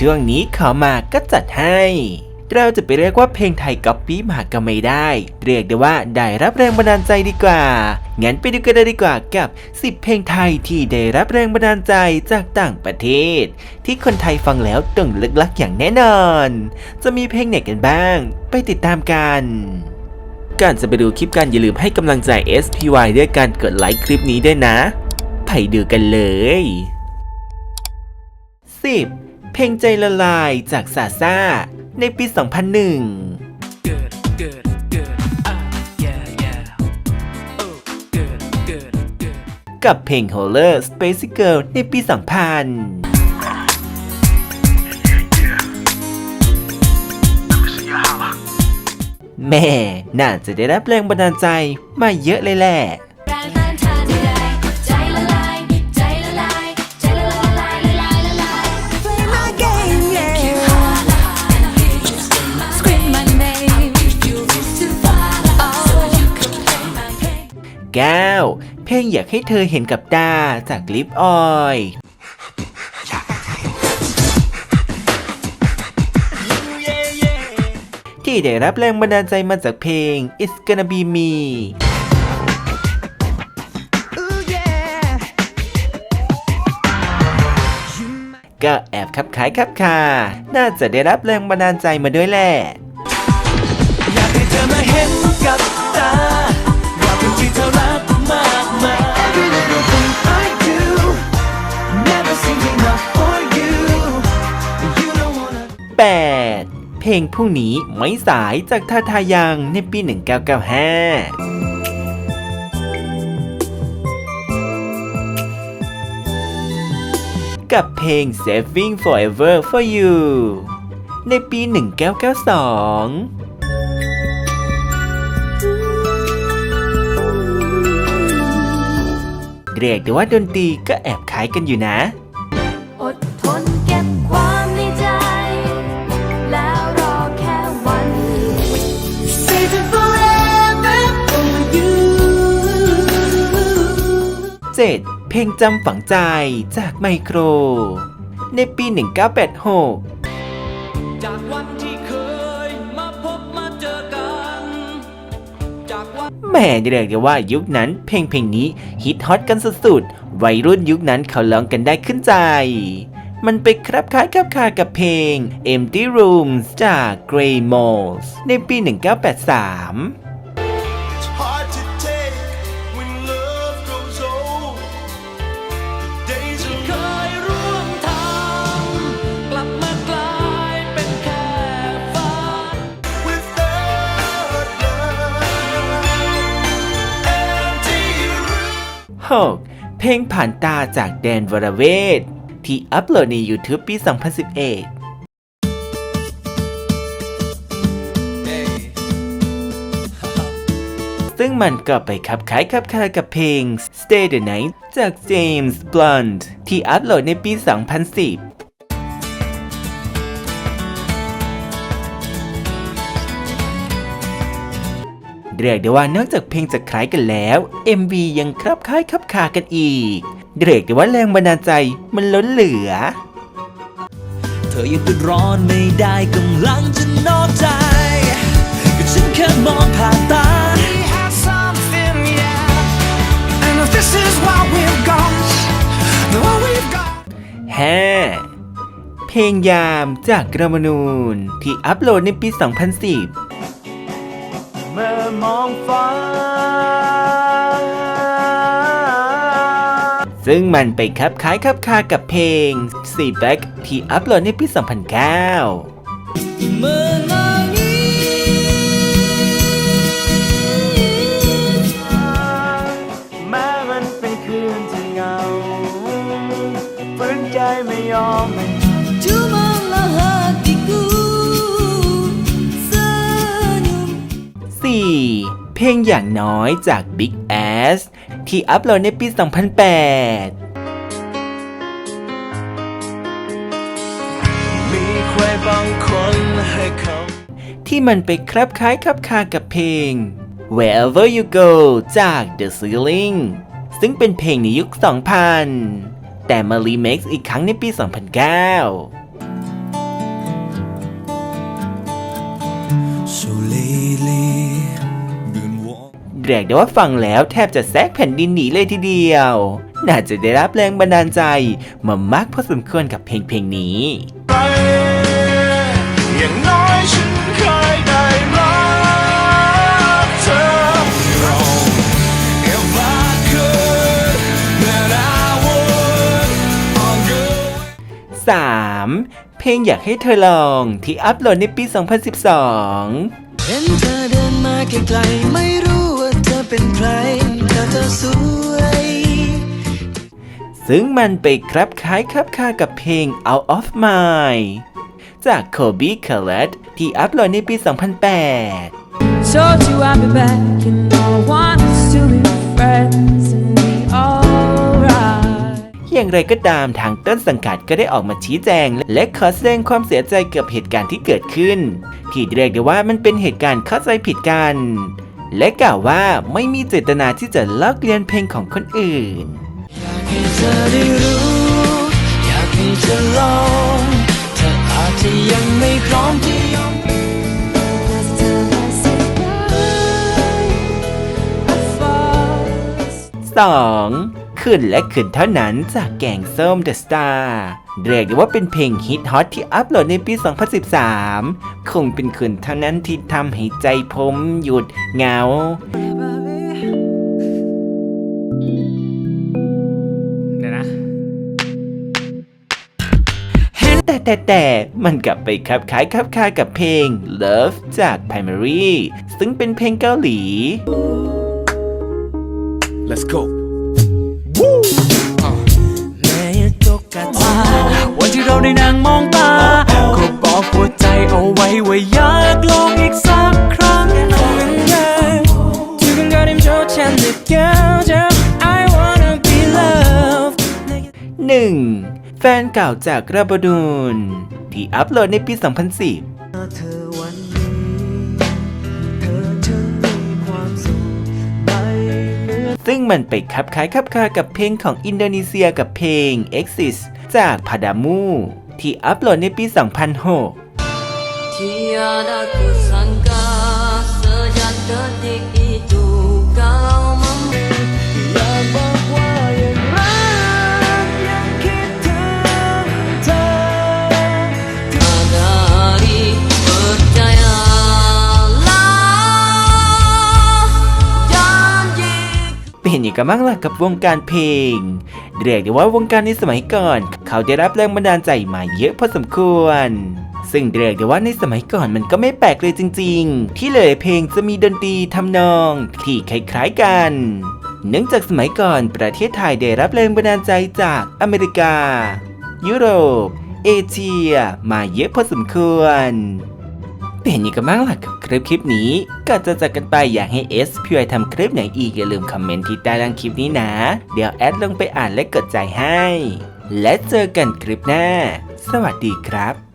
ช่วงนี้ขอมาก็จัดให้ เราจะไปเรียกว่าเพลงไทยก๊อปปี้มาก็ไม่ได้ เรียกได้ว่าได้รับแรงบันดาลใจดีกว่า งั้นไปดูกันเลยดีกว่ากับ 10 เพลงไทยที่ได้รับแรงบันดาลใจจากต่างประเทศ ที่คนไทยฟังแล้วต้องลึกลักอย่างแน่นอน จะมีเพลงไหนกันบ้าง ไปติดตามกันก่อนจะไปดูคลิปกันอย่าลืมให้กำลังใจ SPY ด้วยการกดไลค์คลิปนี้ด้วยนะ ไปดูกันเลย 10. เพลงใจละลายจากซาซ่า ในปี 2001 good, good, good. Ah, yeah, yeah. Oh, good, good, good. กับเพลง Holler Space Girl ในปี 2000 แม่ น่าจะได้รับแรงบันดาลใจมาเยอะเลยแหละ game 9. เพลงอยากให้เธอเห็นกับตาจากลิปออยที่ได้รับแรงบันดาลใจมาจากเพลง It's Gonna Be Me ก็แอบคับขายคับคา น่าจะได้รับแรงบันดาลใจมาด้วยแหละ อยากให้เธอมาเห็นกับตา รักมากมาย Every little thing I do never seems enough for you You don't wanna 8. เพลงพรุ่งนี้ไม่สายจากท่าทายังในปี 1995กับเพลง Saving Forever for You ในปี 1992 เรียกได้ว่าดนตรีก็แอบคล้ายกันอยู่นะ อดทนเก็บความในใจ แล้วรอแค่วัน Saving forever for you 7. เพลงจำฝังใจจากไมโคร ในปี 1986จากวันที่ แหม่เรียกได้ว่ายุคนั้นเพลงเพลงนี้ฮิตฮอตกันสุดๆ วัยรุ่นยุคนั้นเขาร้องกันได้ขึ้นใจ มันไปครับคล้ายครับคากับเพลง Empty Rooms จาก Grey Moles ในปี 1983 6. เพลงผ่านตาจากแดนวรเวทที่อัปโหลดใน YouTube ปี 2011ซึ่งมันก็ไปขับคล้ายขับคากับเพลง Stay the Night จาก James Blunt ที่อัปโหลดในปี 2010 เรียกได้ว่านอกจากเพลงจะคล้ายกันแล้ว MV ยังคลับคล้ายคลับคากันอีก เรียกได้ว่าแรงบันดาลใจมันล้นเหลือ เธอยังเป็นร้อนไม่ได้กำลังจะนอกใจ ก็ฉันแค่มองผ่านตา We have something yeah and if this is what we've got the what we've got 5. เพลงยามจากกรมนูนที่อัปโหลดในปี 2010เมองฟ้า ซึ่งมันไปคับคล้ายคับคากับเพลง See Back ที่อัปโหลดในปี 2009 ลงอย่างน้อยจาก Big Ass ที่อัปโหลดในปี 2008ที่มันไปครับคล้ายครับคากับเพลง Wherever You Go จาก The Ceiling ซึ่งเป็นเพลงในยุค 2000 แต่มารีเมคอีกครั้งในปี 2009 So lately เรียกได้ว่าฟังแล้วแทบจะแซกแผ่นดินหนีเลยทีเดียว น่าจะได้รับแรงบันดาลใจมามากพอสมควรกับเพลงเพลงนี้อย่างน้อยฉันเคยได้รักเธอ If I could then I would I'll go 3. เพลงอยากให้เธอลองที่อัพโหลดในปี 2012 เห็นเธอเดินมาไกลๆไม่รู้ว่าเธอเป็นใครแต่เธอสวยซึ่งมันไปครับคล้ายครับคากับเพลง Out of Mind จาก Kobe Collett ที่อัพโหลดในปี 2008 Told you I'd be back and I want is to be friends. อย่างไรก็ตามทางต้นสังกัดก็ได้ออกมาชี้แจง และขอแสดงความเสียใจกับเหตุการณ์ที่เกิดขึ้น ที่เรียกได้ว่ามันเป็นเหตุการณ์เข้าใจผิดกัน และกล่าวว่าไม่มีเจตนาที่จะลอกเลียนเพลงของคนอื่นอยากให้เธอได้รู้อยากให้เธอลองเธออาจจะยังไม่พร้อมที่ยอม As time passes by, I fall 2. ขึ้นและขึ้นเท่านั้นจากแกงส้ม The Star เรียกได้ว่าเป็นเพลงฮิตฮอตที่อัพโหลดในปี 2013 คงเป็นคุณเท่านั้นที่ทำให้ใจผมหยุดเหงาเดี๋ยวนะแต่แต่แต่มันกลับไปคับคล้ายคับคากับเพลง Love จาก Primary ซึ่งเป็นเพลงเกาหลี Let's go แม้จะกัดวันที่เราได้นั่งมองตาก็บอกหัวใจเอาไว้ว่าอยากลองอีกสักครั้งทุกคนก็ริมโชว์ฉันเด็กแก้วจะ I wanna be loved หนึ่งแฟนเก่าจากระบดูนที่อัพโหลดในปี 2010 ซึ่งมันไปคับคล้ายคับคากับเพลงของอินโดนีเซียกับเพลง Exist จากพาดามูที่อัปโหลดในปี 2006 เป็นยังไงกันบ้างล่ะกับวงการเพลง เรียกได้ว่าวงการในสมัยก่อน เขาได้รับแรงบันดาลใจมาเยอะพอสมควร ซึ่งเรียกได้ว่าในสมัยก่อนมันก็ไม่แปลกเลยจริง ๆ ที่เลยเพลงจะมีดนตรีทำนอง ที่คล้ายๆกันเนื่องจากสมัยก่อนประเทศไทยได้รับแรงบันดาลใจจากอเมริกา ยุโรป เอเชีย มาเยอะพอสมควร เป็นยังไงกันบ้างล่ะกับคลิปคลิปนี้ก่อนจะจากกันไปอยากให้ S พี่ไอทำคลิปไหนอีกอย่าลืมคอมเมนต์ที่ใต้ล่างคลิปนี้นะ เดี๋ยวแอดลงไปอ่านและกดใจให้ และเจอกันคลิปหน้า สวัสดีครับ